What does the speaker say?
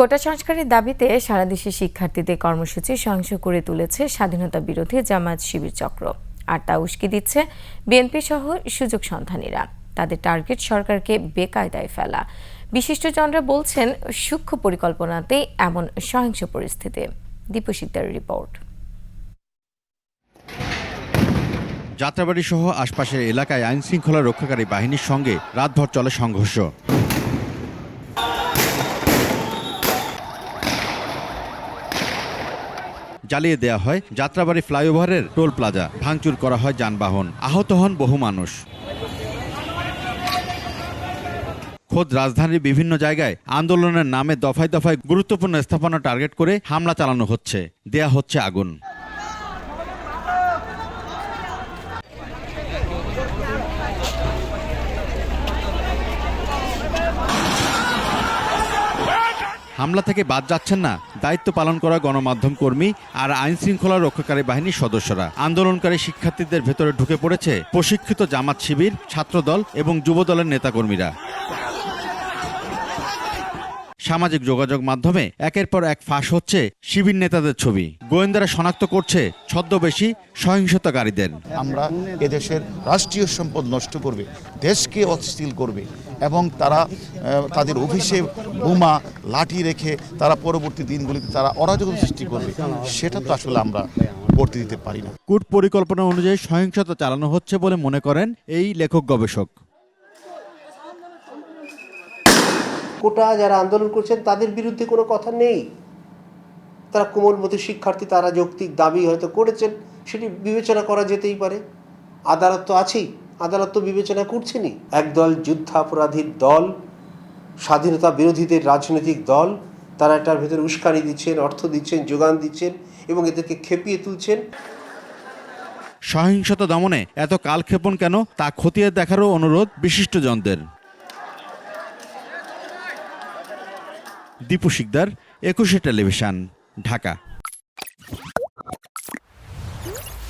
কোটা সংস্কারের দাবিতে সারা দেশে শিক্ষার্থীদের কর্মসূচি সহিংস করে তুলেছে স্বাধীনতা বিরোধী জামাত শিবির চক্র। আর তা উস্কি দিচ্ছে বিএনপি সহ সুযোগ সন্ধানীরা। তাদের টার্গেট সরকারকে বেকায়দায় ফেলা। বিশিষ্টজনরা বলছেন, সূক্ষ্ম পরিকল্পনাতে এমন সহিংস পরিস্থিতি। দীপু সিকদারের রিপোর্ট। যাত্রাবাড়ি সহ আশপাশের এলাকায় আইন শৃঙ্খলা রক্ষাকারী বাহিনীর সঙ্গে রাতভর চলে সংঘর্ষ। জ্বালিয়ে দেয়া হয় যাত্রাবাড়ি ফ্লাইওভারের টোল প্লাজা। ভাঙচুর করা হয় যানবাহন। আহত হন বহু মানুষ। খোদ রাজধানীর বিভিন্ন জায়গায় আন্দোলনের নামে দফায় দফায় গুরুত্বপূর্ণ স্থাপনা টার্গেট করে হামলা চালানো হচ্ছে। দেয়া হচ্ছে আগুন। হামলা থেকে বাদ যাচ্ছেন না দায়িত্ব পালন করা গণমাধ্যম কর্মী আর আইন শৃঙ্খলা রক্ষাকারী বাহিনীর সদস্যরা। আন্দোলনকারী শিক্ষার্থীদের ভেতরে ঢুকে পড়েছে প্রশিক্ষিত জামাত শিবির, ছাত্রদল এবং যুবদলের নেতাকর্মীরা। সামাজিক যোগাযোগ মাধ্যমে একের পর এক ফাঁস হচ্ছে শিবির নেতাদের ছবি। গোয়েন্দারা শনাক্ত করছে ছদ্মবেশী সহিংসতাকারীদের। আমরা এদেশের রাষ্ট্রীয় সম্পদ নষ্ট করবে, দেশকে অস্থিল করবে এবং তারা তাদের অফিসে বোমা লাঠি রেখে তারা পরবর্তী দিনগুলিতে তারা অরাজকতা সৃষ্টি করবে সেটা তো আসলে আমরা করতে দিতে পারি না। কূট পরিকল্পনা অনুযায়ী সহিংসতা চালানো হচ্ছে বলে মনে করেন এই লেখক গবেষক। কোটা যারা আন্দোলন করছেন তাদের বিরুদ্ধে কোনো কথা নেই। তারা কোমলমতি শিক্ষার্থী তারা যৌক্তিক দাবি হয়তো করেছেন সেটি বিবেচনা করা যেতেই পারে। আদালত তো আছেই আদালত তো বিবেচনা করছেনই। একদল যুদ্ধাপরাধীর দল স্বাধীনতা বিরোধীদের রাজনৈতিক দল, তারা এটার ভেতরে উস্কানি দিচ্ছেন, অর্থ দিচ্ছেন, যোগান দিচ্ছেন এবং এদেরকে খেপিয়ে তুলছেন। সহিংসতা দমনে এত কালক্ষেপণ কেন তা খতিয়ে দেখারও অনুরোধ বিশিষ্ট বিশিষ্টজনদের। দীপু শিকদার, একুশে টেলিভিশন, ঢাকা।